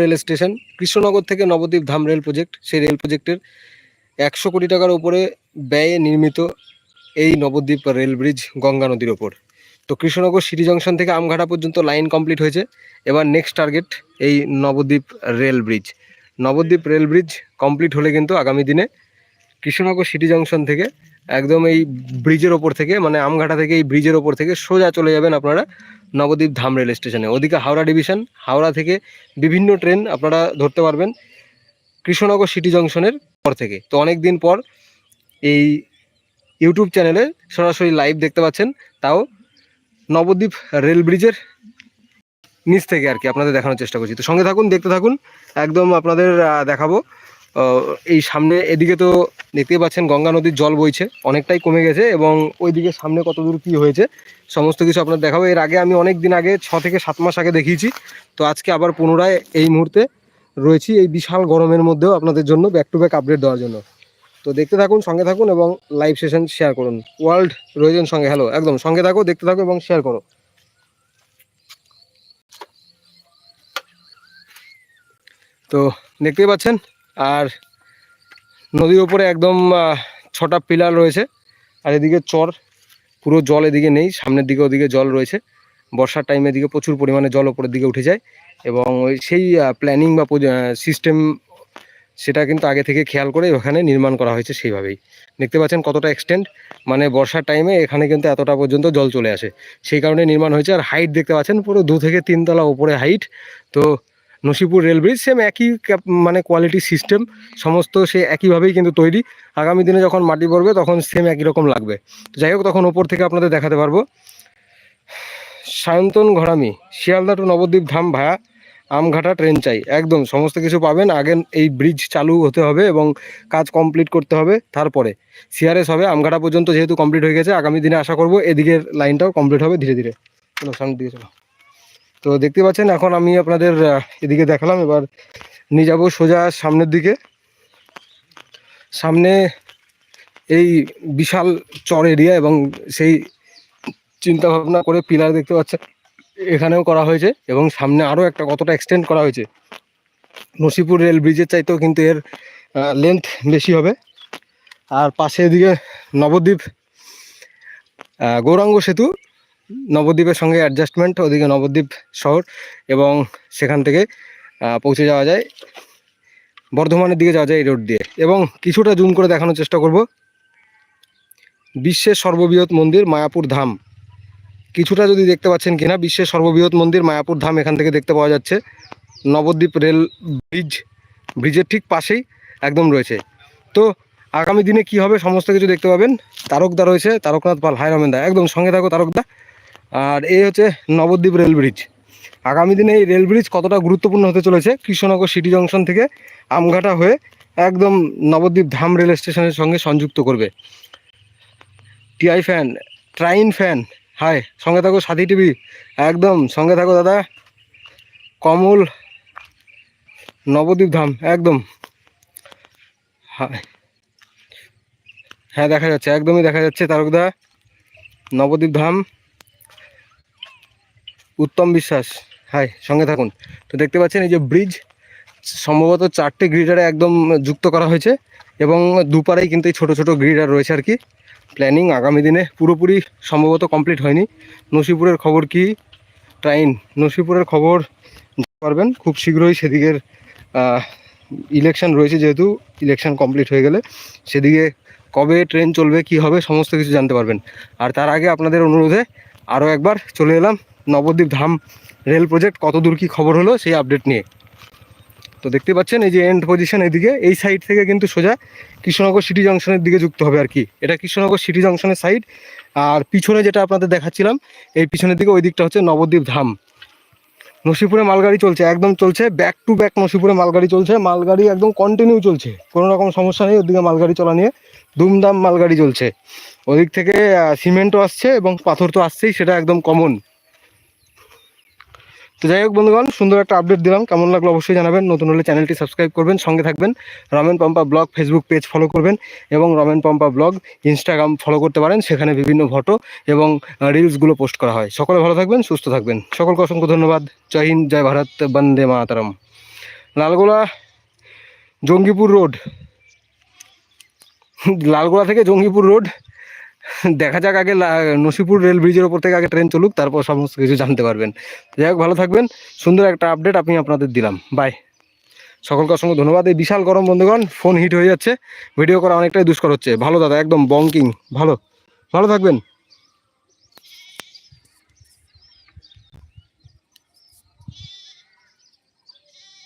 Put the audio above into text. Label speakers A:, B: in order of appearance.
A: Rail station, Krishnanagar থেকে Nabadwip Dham rail project. সেই rail প্রজেক্টের একশো কোটি টাকার উপরে ব্যয়ে নির্মিত এই নবদ্বীপ রেল ব্রিজ গঙ্গা নদীর ওপর। তো কৃষ্ণনগর সিটি জংশন থেকে আমঘাটা পর্যন্ত লাইন কমপ্লিট হয়েছে। এবার নেক্সট টার্গেট এই Nabadwip rail bridge. Nabadwip rail bridge complete হলে কিন্তু আগামী দিনে কৃষ্ণনগর সিটি জংশন থেকে একদম এই ব্রিজের ওপর থেকে মানে আমঘাটা থেকে এই ব্রিজের ওপর থেকে সোজা চলে যাবেন আপনারা নবদ্বীপ ধাম রেল স্টেশনে। ওদিকে হাওড়া ডিভিশন, হাওড়া থেকে বিভিন্ন ট্রেন আপনারা ধরতে পারবেন কৃষ্ণনগর সিটি জংশনের পর থেকে। তো অনেক দিন পর এই ইউটিউব চ্যানেলে সরাসরি লাইভ দেখতে পাচ্ছেন, তাও নবদ্বীপ রেল ব্রিজের নিচ থেকে আর কি আপনাদের দেখানোর চেষ্টা করছি। তো সঙ্গে থাকুন, দেখতে থাকুন, একদম আপনাদের দেখাবো। এই সামনে এদিকে তো দেখতেই পাচ্ছেন গঙ্গা নদীর জল বইছে, অনেকটাই কমে গেছে এবং ওইদিকে সামনে কত দূর কী হয়েছে, সমস্ত কিছু আপনার দেখাবো। এর আগে আমি অনেক দিন আগে ছ থেকে সাত মাস আগে দেখিয়েছি, তো আজকে আবার পুনরায় এই মুহূর্তে রয়েছি এই বিশাল গরমের মধ্যেও আপনাদের জন্য ব্যাক টু ব্যাক আপডেট দেওয়ার জন্য। তো দেখতে থাকুন, সঙ্গে থাকুন এবং লাইভ সেশন শেয়ার করুন। ওয়ার্ল্ড রয়েছেন সঙ্গে হ্যালো একদম, সঙ্গে থাকো, দেখতে থাকো এবং শেয়ার করো। তো দেখতেই পাচ্ছেন আর নদীর ওপরে একদম ছটা পিলার রয়েছে। আর এদিকে চর, পুরো জল এদিকে নেই, সামনের দিকে ওদিকে জল রয়েছে। বর্ষার টাইমে এদিকে প্রচুর পরিমাণে জল ওপরের দিকে উঠে যায়। এবং ওই সেই প্ল্যানিং বা সিস্টেম সেটা কিন্তু আগে থেকে খেয়াল করে ওখানে নির্মাণ করা হয়েছে সেইভাবেই। দেখতে পাচ্ছেন কতটা এক্সটেন্ড মানে বর্ষার টাইমে এখানে কিন্তু এতটা পর্যন্ত জল চলে আসে। সেই কারণে নির্মাণ হয়েছে। আর হাইট দেখতে পাচ্ছেন পুরো দু থেকে তিনতলা ওপরে হাইট তো নসিপুর রেল ব্রিজ সেম একই মানে কোয়ালিটি সিস্টেম সমস্ত সে একইভাবেই কিন্তু তৈরি। আগামী দিনে যখন মাটি পড়বে, তখন সেম একই রকম লাগবে। তো যাই হোক, তখন ওপর থেকে আপনাদের দেখাতে পারব। Sayantan Gharami, Sealdah to Nabadwip Dham via, Amghata train চাই। একদম, সমস্ত কিছু পাবেন। আগে এই ব্রিজ চালু হতে হবে এবং কাজ কমপ্লিট করতে হবে তারপরে। সিআরএস হবে, আমঘাটা পর্যন্ত যেহেতু কমপ্লিট হয়ে গেছে, আগামী দিনে আশা করব এদিকের লাইনটাও কমপ্লিট হবে ধীরে ধীরে। চলো সামনের দিকে চলো। তো দেখতে পাচ্ছেন, এখন আমি আপনাদের এদিকে দেখালাম। এবার নিয়ে যাব সোজা সামনের দিকে। সামনে এই বিশাল চর এরিয়া এবং সেই চিন্তা ভাবনা করে পিলার দেখতে পাচ্ছেন, এখানেও করা হয়েছে এবং সামনে আরও একটা কতটা এক্সটেন্ড করা হয়েছে। নসিপুর রেল ব্রিজের চাইতেও কিন্তু এর লেন্থ বেশি হবে। আর পাশে এদিকে নবদ্বীপ গৌরাঙ্গ সেতু নবদ্বীপের সঙ্গে অ্যাডজাস্টমেন্ট ওদিকে নবদ্বীপ শহর এবং সেখান থেকে পৌঁছে যাওয়া যায়। বর্ধমানের দিকে যাওয়া যায় এই রোড দিয়ে। এবং কিছুটা জুম করে দেখানোর চেষ্টা করব। বিশ্বের সর্ববৃহৎ মন্দির মায়াপুর ধাম। কিছুটা যদি দেখতে পাচ্ছেন কিনা, বিশ্বের সর্ববৃহৎ মন্দির মায়াপুর ধাম এখান থেকে দেখতে পাওয়া যাচ্ছে। নবদ্বীপ রেল ব্রিজ, ব্রিজের ঠিক পাশেই একদম রয়েছে। তো আগামী দিনে কি হবে, সমস্ত কিছু দেখতে পাবেন। তারকদা রয়েছে, তারকনাথ পাল হাই রমেনদা একদম সঙ্গে থাকো তারকদা। আর এই হচ্ছে নবদ্বীপ রেল ব্রিজ। আগামী দিনে এই রেল ব্রিজ কতটা গুরুত্বপূর্ণ হতে চলেছে কৃষ্ণনগর সিটি জংশন থেকে আমঘাটা হয়ে একদম নবদ্বীপ ধাম রেল স্টেশনের সঙ্গে সংযুক্ত করবে। TI fan, train fan, hi, সঙ্গে থাকো সাথী টিভি, একদম সঙ্গে থাকো দাদা। কমল, নবদ্বীপ ধাম, একদম। হ্যাঁ দেখা যাচ্ছে, একদমই দেখা যাচ্ছে তারকদা নবদ্বীপ ধাম। উত্তম বিশ্বাস। হাই সঙ্গে থাকুন। তো দেখতে পাচ্ছেন, এই যে ব্রিজ সম্ভবত চারটে গ্রিডারে একদম যুক্ত করা হয়েছে এবং দুপারেই কিন্তু এই ছোটো ছোটো গ্রিডার রয়েছে আর কি। প্ল্যানিং আগামী দিনে পুরোপুরি সম্ভবত কমপ্লিট হয়নি। নসিপুরের খবর কি? ট্রাইন নসিপুরের খবর পারবেন। খুব শীঘ্রই সেদিকের ইলেকশন রয়েছে যেহেতু ইলেকশন কমপ্লিট হয়ে গেলে। সেদিকে কবে ট্রেন চলবে, কি হবে, সমস্ত কিছু জানতে পারবেন। আর তার আগে আপনাদের অনুরোধে আরও একবার চলে এলাম। নবদ্বীপ ধাম রেল প্রজেক্ট কত দূর কী খবর হলো সেই আপডেট নিয়ে। তো দেখতে পাচ্ছেন, এই যে এন্ড পজিশন এদিকে, এই সাইড থেকে কিন্তু সোজা কৃষ্ণনগর সিটি জংশনের দিকে যুক্ত হবে আর কি। এটা কৃষ্ণনগর সিটি জংশনের সাইড আর পিছনে যেটা আপনাদের দেখাচ্ছিলাম, এই পিছনের দিকে ওই দিকটা হচ্ছে নবদ্বীপ ধাম। নসিপুরে মালগাড়ি চলছে, একদম চলছে ব্যাক টু ব্যাক নসিপুরে মালগাড়ি চলছে, মালগাড়ি একদম কন্টিনিউ চলছে, কোনো রকম সমস্যা নেই, ওদিকে মালগাড়ি চলা নিয়ে দুমদাম মালগাড়ি চলছে। ওদিক থেকে সিমেন্টও আসছে এবং পাথর তো আসছেই, সেটা একদম কমন তো যাই হোক বন্ধুগণ, সুন্দর একটা আপডেট দিলাম। কেমন লাগল অবশ্যই জানাবেন। নতুন হলে চ্যানেলটি সাবস্ক্রাইব করবেন, সঙ্গে থাকবেন। Ramen Pampa blog Facebook page follow করবেন এবং Ramen Pampa blog Instagram follow করতে পারেন। সেখানে বিভিন্ন ফটো এবং রিলসগুলো পোস্ট করা হয়। সকলে ভালো থাকবেন, সুস্থ থাকবেন। সকলকে অসংখ্য ধন্যবাদ। জয় হিন্দ, জয় ভারত, বন্দে মাতারম। লালগোলা, জঙ্গিপুর রোড লালগোলা থেকে জঙ্গিপুর রোড দেখা যাক আগে নসিপুর রেল ব্রিজের ওপর থেকে আগে ট্রেন চলুক, তারপর সমস্ত কিছু জানতে পারবেন। যাই হোক, ভালো থাকবেন। সুন্দর একটা আপডেট আমি আপনাদের দিলাম। বাই সকলকে অসংখ্য ধন্যবাদ। এই বিশাল গরম, বন্ধুগণ ফোন হিট হয়ে যাচ্ছে। ভিডিও করা অনেকটাই দুষ্কর হচ্ছে। ভালো, দাদা, একদম বঙ্কিং ভালো। ভালো থাকবেন।